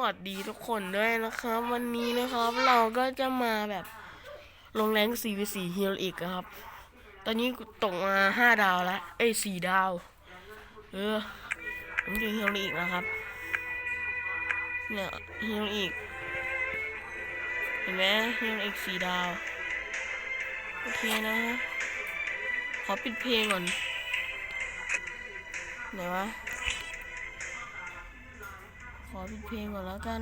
วัสดีทุกคนด้วยนะครับ วันนี้นะครับเราก็จะมาแบบลงแรง 4v4 ฮีโร่อีกนะครับ ตอนนี้ตกมาห้าดาวแล้วเอ้ยสี่ดาว เออผมคือฮีโร่อีกนะครับเนี่ยฮีโร่อีกเห็นไหมฮีโร่อีกสี่ดาวโอเคนะฮะขอปิดเพลงก่อนไหนวะ ปิดเพลงก่อนแล้วกัน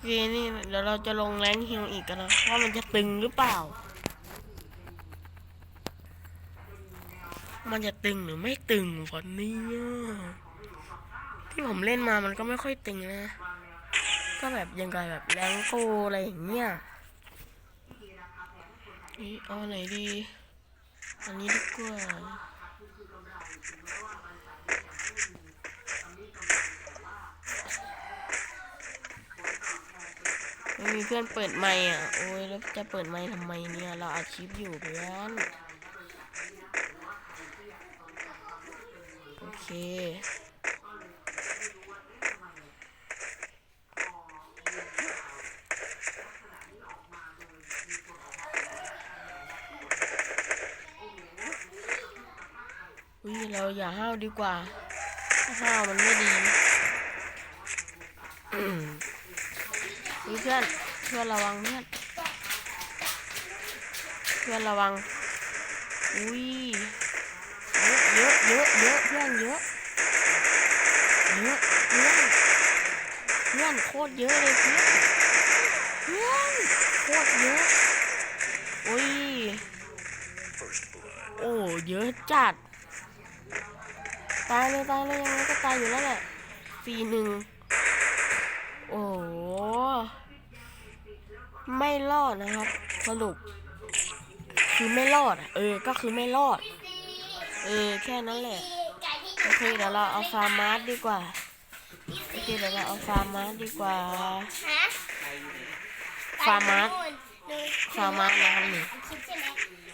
เคนี่เดี๋ยวเราจะลงแรงฮิลอีกกันนะว่ามันจะตึงหรือเปล่า มันจะตึงหรือไม่ตึงวันนี้ที่ผมเล่นมามันก็ไม่ค่อยตึงนะ ก็แบบยังไงแบบแรงโกอะไรอย่างเงี้ยนี่เอาไหนดี อันนี้ดีกว่า ไม่มีเพื่อนเปิดไมค์อะ โอ้ยแล้วจะเปิดไมค์ทำไมเนี่ย เราอัดคลิปอยู่เพื่อนโอเค อุ้ยเราอย่าห้าวดีกว่า ห้าวมันไม่ดี มอุ๊ยเพื่อนเพื่อนระวังเพื่อนเพื่อนระวัง อุ้ยเยอะเยอะเยอะเยอะเพื่อนเยอะเยอะเพื่อนเพื่อนโคตรเยอะเลยเพื่อนเพื่อนโคตรเยอะอุ้ยโอ้เยอะจัดตายเลยตายเลยยังไงก็ตายอยู่แล้วแหละสี่หนึ่งโอ้ ไม่รอดนะครับ สรุป คือไม่รอดอะเออ ก็คือไม่รอด เออ แค่นั้นแหละ โอเคเดี๋ยวเราเอาฟาร์มาร์ดีกว่า โอเคเดี๋ยวเราเอาฟาร์มาร์ดีกว่าฮะฟาร์มาร์หนูฟาร์มาร์นะครับนี่คิดใช่ไหม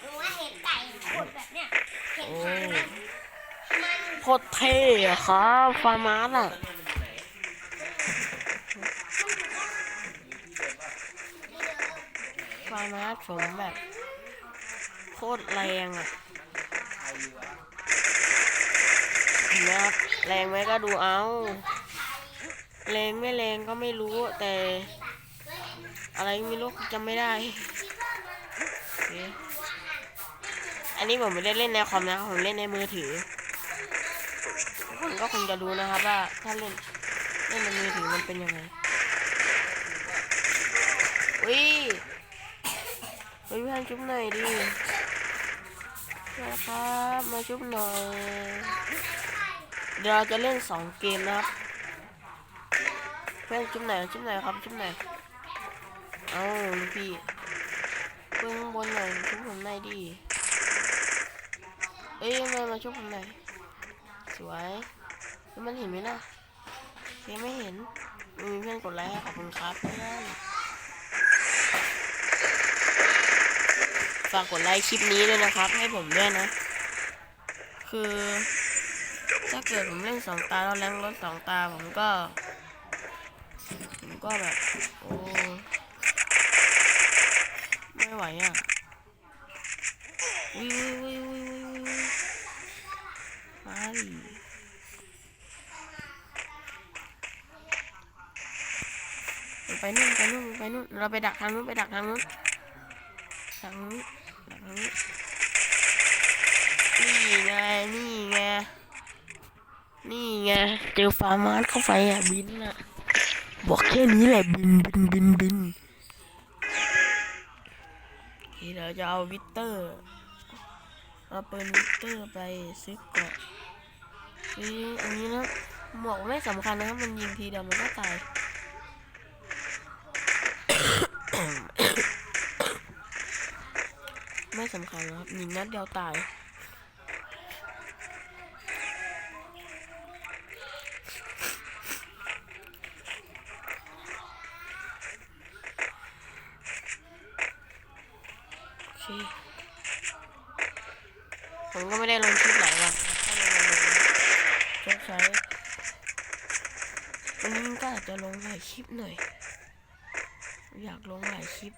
หนูว่าเห็นไก่ขดแบบเนี้ยเห็นโอ้หางมันมันโคตรเท่อะครับ ฟาร์มาร์อะ ฟาร์มาร์ผมแบบโคตรแรงอะเห็นไหมครับแรงไหมก็ดูเอาแรงไม่แรงก็ไม่รู้แต่ อะไรไม่รู้จำไม่ได้ อันนี้ผมไม่ได้เล่นในคอมนะผมเล่นในมือถือทุกคนก็คงจะรู้นะครับว่าถ้าเล่นเล่นในมือถือมันเป็นยังไงอุ้ยเฮ้ยเพื่อนชุบหน่อยดินะครับมาชุบหน่อย เดี๋ยวเราจะเล่นสองเกมนะครับ เพื่อนชุบหน่อยชุบหน่อยครับชุบหน่อยเอาลูกพี่เพิ่งบนหน่อยชุบผมหน่อยดิเอ้ยมามาชุบผมหน่อยสวยแล้วมันเห็นไหมนะเยังไม่เห็นมีเพื่อนกดไลค์ขอบคุณครับเพื่อน ฝากกดไลค์คลิปนี้ด้วยนะครับ ให้ผมด้วยนะ คือ ถ้าเกิดผมเล่นสองตาแล้วแรงรถสองตาผมก็ ผมก็แบบ โอ้ ไม่ไหวอะวิววิววิววิววิววิวมาดิไปนู่นไปนู่นไปนู่นเราไปดักทางนู้นไปดักทางนู้นทางนู้นดักทางนู้นนี่ไงนี่ไงนี่ ไง เจอฟาร์มาร์เข้าไปอะบินอะ บอกแค่นี้แหละบินบินบินบินทีเดี๋ยวจะเอาวิตเตอร์เอาปืนวิตเตอร์ไปซื้อเกาะซื้ออันนี้นะหมวกไม่สำคัญนะครับมันยิงทีเดียวมันก็ตายไม่สำคัญนะครับยิงนัดเดียวตาย เค ผมก็ไม่ได้ลงคลิปหลายวันถ้าลงมาลงชดใช้วันนี้ก็อาจจะลงหลายคลิปหน่อย อยากลงหลายคลิป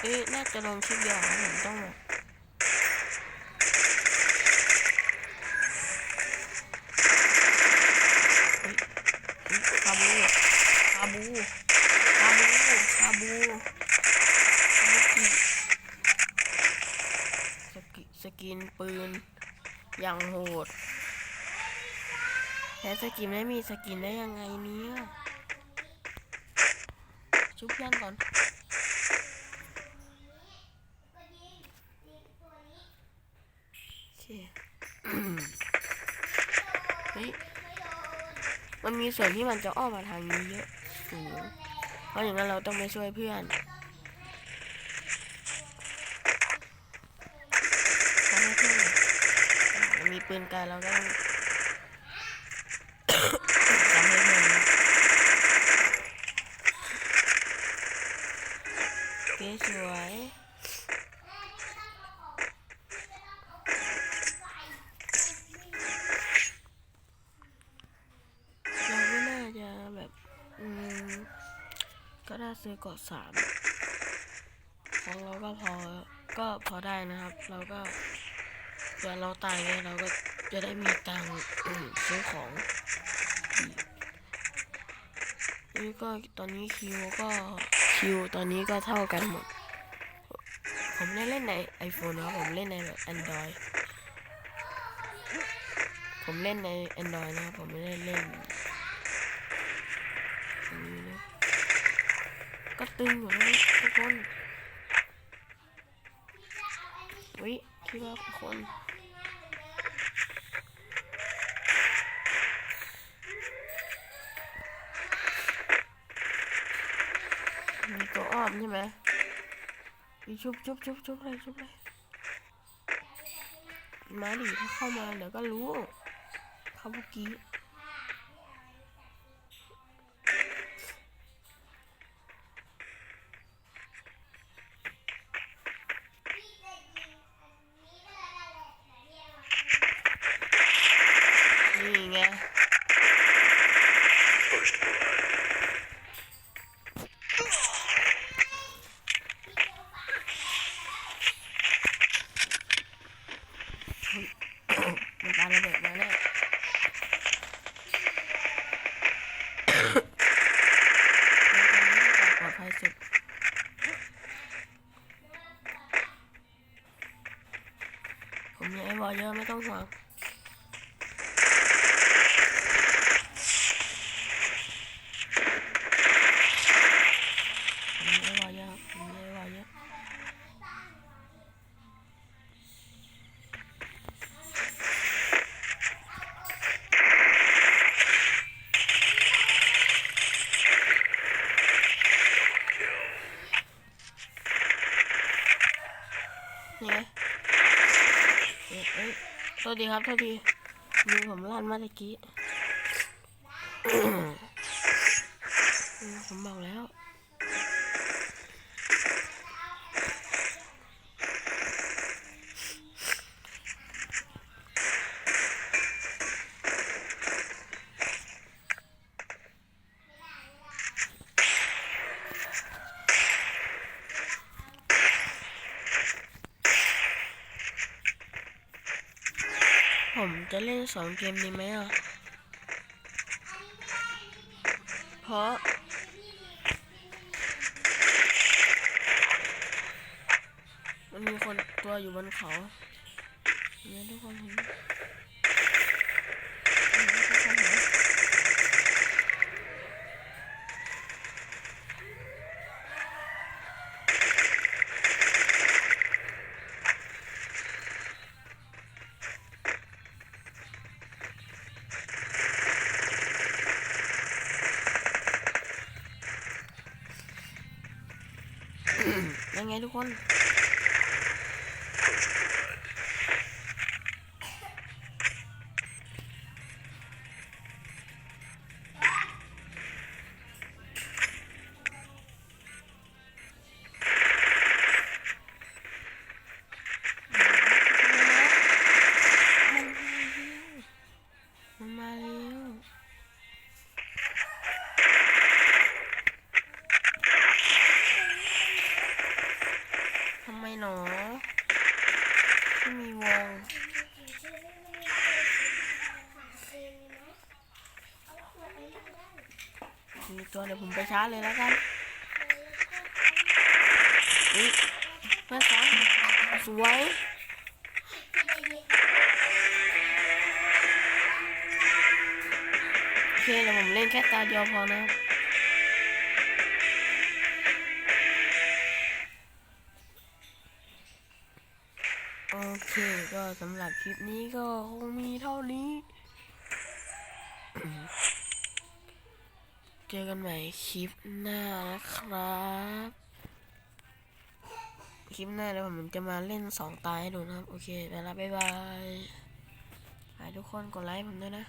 เอ๊ะ น่าจะลงคลิปเดียวนะผมต้องแบบเฮ้ยเฮ้ยคาบูคาบูคาบูคาบูคาบูกิสกิสกินปืน อย่างโหด แพ้สกินไม่มีสกินได้ยังไงเนี่ย ชุบเพื่อนก่อนโอเคเฮ้ยมันมีส่วนที่มันจะอ้อมมาทางนี้เยอะสูงเพราะอย่างนั้นเราต้องไปช่วยเพื่อนทำให้เพื่อนมีปืนไกลเราต้อง ซื้อเกาะสามของเราก็พอก็พอได้นะครับ เราก็เวลาเราตายไงเราก็จะได้มีตังค์ซื้อของอีกนี่ก็ตอนนี้คิวก็คิวตอนนี้ก็เท่ากันหมด ผมได้เล่นใน iPhone นะผมเล่นในแบบ Android ผมเล่นใน Android นะครับผมไม่ได้เล่น ตึงอยู่นะทุกคนวิคิดว่าทุกคนมีตัวอ้อมใช่ไหมมีชุบชุบชุบชุบเลยชุบเลยมาดิถ้าเข้ามาเดี๋ยวก็รู้เขาเมื่อกี้ ผมมีไอ้บอลเยอะไม่ต้องห่วง สวัสดีครับโทษทีมือผมลั่นมาตะกี้ ผมจะเล่นสองเกมนี้ไหมอะ เพราะ มันมีคนตัวอยู่บนเขาเนี่ยทุกคนเห็น ไงทุกคน เดี๋ยวผมไปชาร์จเลยแล้วกันอุ้ยเพื่อนซ้อนสวยโอเคเดี๋ยวผมเล่นแค่ตาเดียวพอนะครับโอเคก็สำหรับคลิปนี้ก็คงมีเท่านี้ เจอกันใหม่คลิปหน้านะครับ คลิปหน้าเดี๋ยวผมจะมาเล่นสองตายให้ดูนะครับ โอเคไปละบ๊ายบายทุกคนกดไลค์ผมด้วยนะ